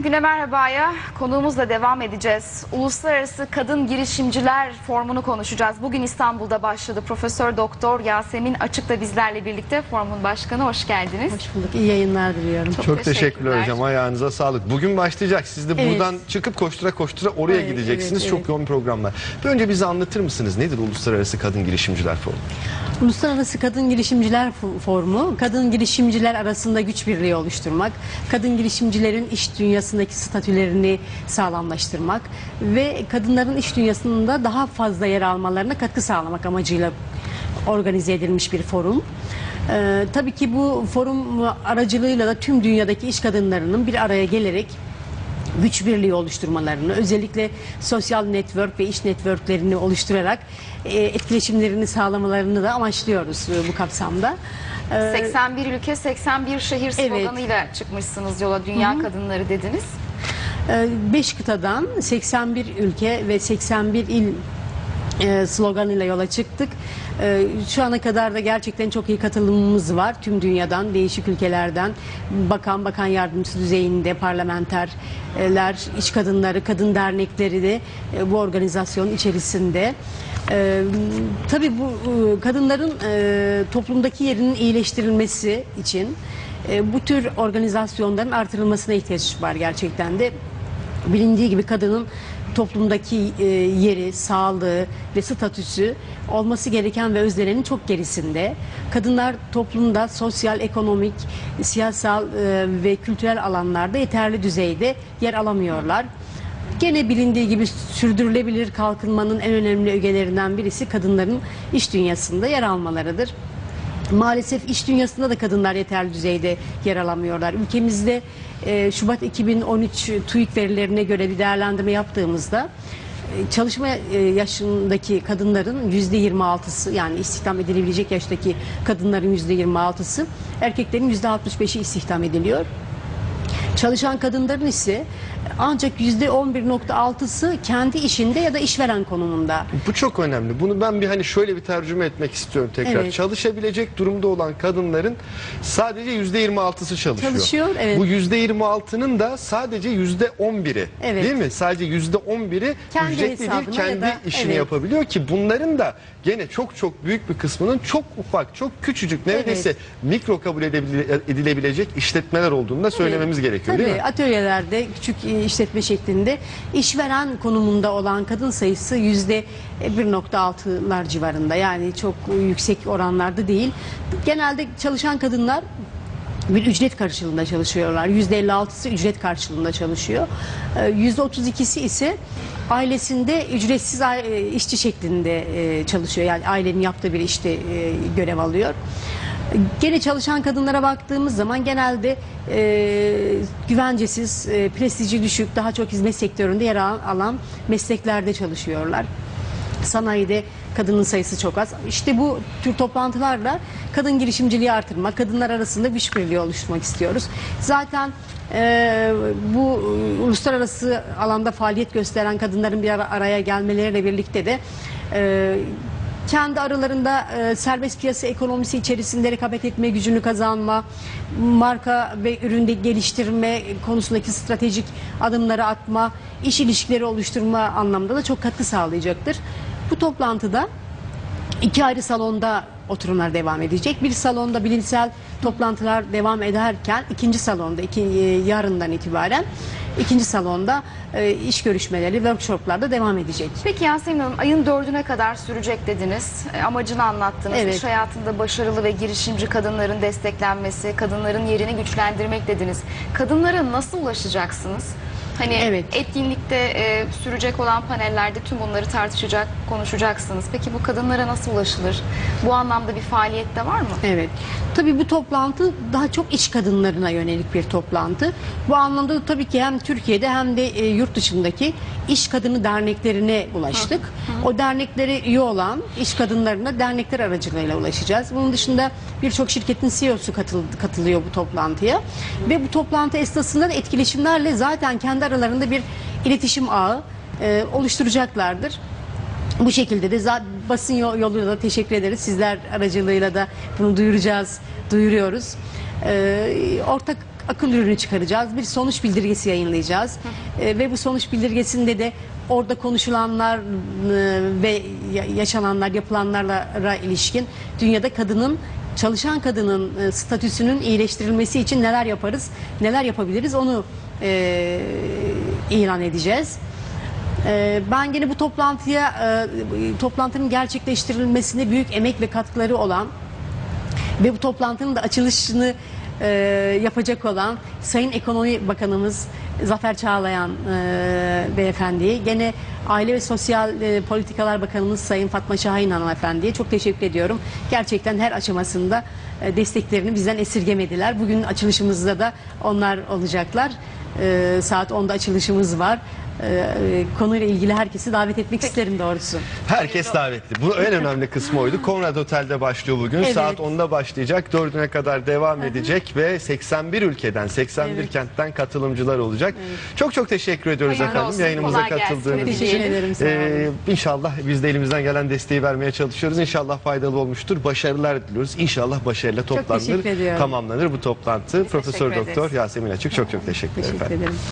Bugün Güne Merhaba'ya konuğumuzla devam edeceğiz. Uluslararası Kadın Girişimciler Formu'nu konuşacağız. Bugün İstanbul'da başladı. Profesör Doktor Yasemin Açık da bizlerle birlikte formun başkanı. Hoş geldiniz. Hoş bulduk. İyi yayınlar diliyorum. Çok Çok teşekkürler. hocam. Ayağınıza sağlık. Bugün başlayacak. Siz de Evet. buradan çıkıp koştura koştura oraya Evet, gideceksiniz. evet, Çok evet. yoğun programlar. Bir önce bize anlatır mısınız? Nedir Uluslararası Kadın Girişimciler Forumu? Uluslararası Kadın Girişimciler Fo- Forumu, kadın girişimciler arasında güç birliği oluşturmak, kadın girişimcilerin iş dünyasındaki statülerini sağlamlaştırmak ve kadınların iş dünyasında daha fazla yer almalarına katkı sağlamak amacıyla organize edilmiş bir forum. Ee, tabii ki bu forum aracılığıyla da tüm dünyadaki iş kadınlarının bir araya gelerek güç birliği oluşturmalarını, özellikle sosyal network ve iş networklerini oluşturarak e, etkileşimlerini sağlamalarını da amaçlıyoruz e, bu kapsamda. Ee, 81 ülke 81 şehir Evet. sloganıyla çıkmışsınız yola Dünya Kadınları dediniz. 5 kıtadan 81 ülke ve 81 il e, sloganıyla yola çıktık. E, Şu ana kadar da gerçekten çok iyi katılımımız var. Tüm dünyadan, değişik ülkelerden, bakan, bakan yardımcısı düzeyinde parlamenterler, iş kadınları, kadın dernekleri de e, bu organizasyonun içerisinde. E, tabii bu kadınların e, toplumdaki yerinin iyileştirilmesi için e, bu tür organizasyonların artırılmasına ihtiyaç var gerçekten de. Bilindiği gibi kadının toplumdaki e, yeri, sağlığı ve statüsü olması gereken ve özlenenin çok gerisinde. Kadınlar toplumda sosyal, ekonomik, siyasal e, ve kültürel alanlarda yeterli düzeyde yer alamıyorlar. Gene bilindiği gibi sürdürülebilir kalkınmanın en önemli ögelerinden birisi kadınların iş dünyasında yer almalarıdır. Maalesef iş dünyasında da kadınlar yeterli düzeyde yer alamıyorlar. Ülkemizde e, Şubat 2013 TÜİK verilerine göre bir değerlendirme yaptığımızda e, çalışma e, yaşındaki kadınların %26'sı yani istihdam edilebilecek yaştaki kadınların %26'sı erkeklerin %65'i istihdam ediliyor. Çalışan kadınların ise ancak %11.6'sı kendi işinde ya da işveren konumunda. Bu çok önemli. Bunu ben bir hani şöyle bir tercüme etmek istiyorum tekrar. Evet. Çalışabilecek durumda olan kadınların sadece %26'sı çalışıyor. Çalışıyor, evet. Bu %26'nın da sadece %11'i Evet. değil mi? Sadece %11'i Kendi ücretli değil, hesabına ya kendi da- işini evet. yapabiliyor ki bunların da gene çok çok büyük bir kısmının çok ufak, çok küçücük neredeyse mikro kabul edebile- edilebilecek işletmeler olduğunu da söylememiz gerekiyor Tabii değil mi? atölyelerde küçük e, işletme şeklinde işveren konumunda olan kadın sayısı yüzde 1.6'lar civarında yani çok yüksek oranlarda değil. Genelde çalışan kadınlar bir ücret karşılığında çalışıyorlar. %56'sı ücret karşılığında çalışıyor. Ee, %32'si ise ailesinde ücretsiz e, işçi şeklinde e, çalışıyor. Yani ailenin yaptığı bir işte e, görev alıyor. Gene çalışan kadınlara baktığımız zaman genelde e, güvencesiz, e, prestiji düşük, daha çok hizmet sektöründe yer alan, mesleklerde çalışıyorlar. Sanayide kadının sayısı çok az. İşte bu tür toplantılarla kadın girişimciliği artırmak, kadınlar arasında güç birliği oluşturmak istiyoruz. Zaten e, bu uluslararası alanda faaliyet gösteren kadınların bir ara- araya gelmeleriyle birlikte de e, kendi aralarında e, serbest piyasa ekonomisi içerisinde rekabet etme gücünü kazanma, marka ve üründe geliştirme konusundaki stratejik adımları atma, iş ilişkileri oluşturma anlamda da çok katkı sağlayacaktır. Bu toplantıda iki ayrı salonda oturumlar devam edecek. Bir salonda bilimsel toplantılar devam ederken ikinci salonda iki, e, yarından itibaren ikinci salonda e, iş görüşmeleri, workshoplar da devam edecek. Peki Yasemin Hanım ayın dördüne kadar sürecek dediniz. E, Amacını anlattınız. Evet. İş hayatında başarılı ve girişimci kadınların desteklenmesi, kadınların yerini güçlendirmek dediniz. Kadınlara nasıl ulaşacaksınız? Hani Evet. etkinlikte e, sürecek olan panellerde tüm bunları tartışacak, konuşacaksınız. Peki bu kadınlara nasıl ulaşılır? Bu anlamda bir faaliyet de var mı? Evet. Tabii bu toplantı daha çok iş kadınlarına yönelik bir toplantı. Bu anlamda da tabii ki hem Türkiye'de hem de e, yurt dışındaki iş kadını derneklerine ulaştık. O derneklere üye olan iş kadınlarına dernekler aracılığıyla ulaşacağız. Bunun dışında birçok şirketin CEO'su katıl, katılıyor bu toplantıya. Ve bu toplantı esnasında da etkileşimlerle zaten kendi aralarında bir iletişim ağı e, oluşturacaklardır. Bu şekilde de basın yo- yoluyla da teşekkür ederiz. Sizler aracılığıyla da bunu duyuracağız, duyuruyoruz. Ee, ortak akıl ürünü çıkaracağız. Bir sonuç bildirgesi yayınlayacağız. E, ve bu sonuç bildirgesinde de orada konuşulanlar e, ve ya- yaşananlar, yapılanlarla ilişkin dünyada kadının çalışan kadının e, statüsünün iyileştirilmesi için neler yaparız, neler yapabiliriz onu e, ilan edeceğiz. E, ben gene bu toplantıya e, toplantının gerçekleştirilmesine büyük emek ve katkıları olan ve bu toplantının da açılışını e, yapacak olan Sayın Ekonomi Bakanımız Zafer Çağlayan e, beyefendiye, gene Aile ve Sosyal e, Politikalar Bakanımız Sayın Fatma Şahin hanımefendiye çok teşekkür ediyorum. Gerçekten her aşamasında e, desteklerini bizden esirgemediler. Bugün açılışımızda da onlar olacaklar. E, saat 10'da açılışımız var. E, konuyla ilgili herkesi davet etmek isterim doğrusu. Herkes davetli. Bu en önemli kısmı oydu. Konrad Otel'de başlıyor bugün. Evet. Saat 10'da başlayacak. 4'üne kadar devam edecek ve 81 ülkeden, 81 Evet. kentten katılımcılar olacak. Çok çok teşekkür ediyoruz Hayırlı efendim olsun, yayınımıza kolay gelsin. katıldığınız Teşekkür için. ederim, sağ olun. Ee, inşallah biz de elimizden gelen desteği vermeye çalışıyoruz. İnşallah faydalı olmuştur. Başarılar diliyoruz. İnşallah başarıyla teşekkür toplanır, ediyorum. tamamlanır bu toplantı. Profesör teşekkür Doktor. Yasemin Açık çok çok teşekkür, Teşekkür efendim. ederim.